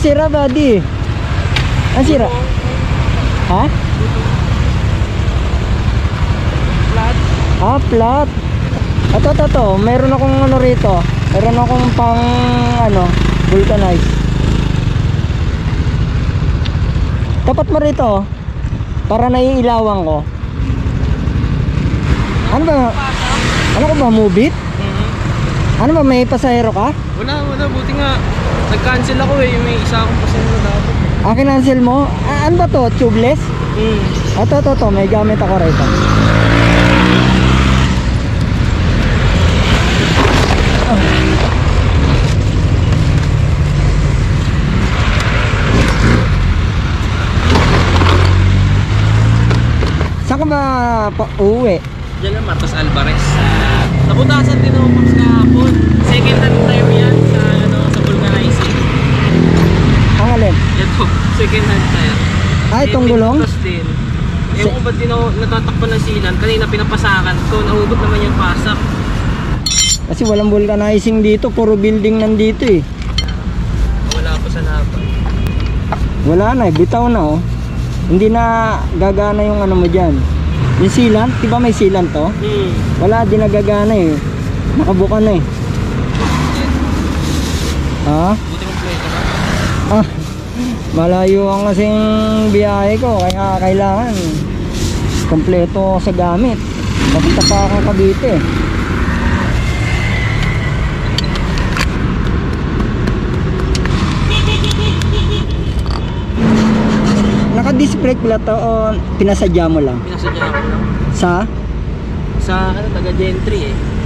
sira, buddy? Ang sira? Ha? Flat. Ah, flat. Ito, ito, ito. Meron akong ano rito. Meron akong pang, ano, vulcanize. Tapat mo rito, oh. Para naiilawan ko. Ano ba? Ano ko ba, mubit? Mhm. Ano ba, may pasahero ka? Wala, wala. Buti nga. Nag-cancel ako eh. May isa akong pasensya dapat. Ah, kinancel mo? Ah, ano ba to? Tubeless? Hmm. Ito, ito, ito. May gamit ako rito. Saan ka ba pa uuwi? Diyan lang, Marcos Alvarez. Nabutasan din ako Max kahapon. Second hand time yan sa, ano, sa vulcanizing. Ang alin? Ito, second hand tire. Ah, itong Eh, gulong? din. Ewan ko ba't din ako natatakpan ng silan. Kanina pinapasakan ko. Nahugot naman yung pasak. Kasi walang vulcanizing dito. Puro building nandito eh. Wala pa sa napa. Wala na eh. Bitaw na oh. Hindi na gagana yung ano mo dyan. Yung sealant, di ba may sealant to? Hmm. Wala, di nagagana eh. Nakabuka na eh. Ha? Buti kompleto na. Ah, malayo ang kasing biyahe ko. Kaya kailangan kompleto sa gamit. Papunta pa akong Cavite eh. Naka-disc brake pala to o pinasadya mo lang? Pinasadya ako lang. Sa? Sa ano, taga Gentry eh.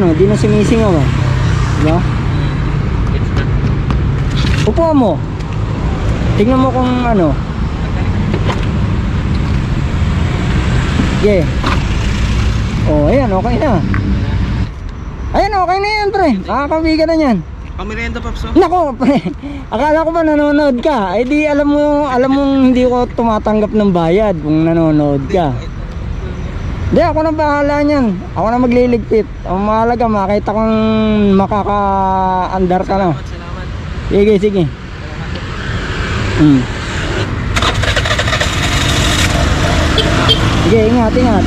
Ayan o, di na sumisingaw o. Diba? It's na. Upo mo. Tingnan mo kung ano. Yeah. Oh, ayan, okay na. Ayan, okay na yan, pre. Nakakabiga na yan. Pamirienda Paps oh. Nako, pre. Akala ko ba nanonood ka? Eh di alam mo, alam mong hindi ko tumatanggap ng bayad kung nanonood ka. Hindi, ako na bahala niyan. Ako na magliligpit. Ang mahalaga, makita kong makaka-andar ka na. Salamat, salamat. Sige, sige. Hmm. Sige, ingat, ingat.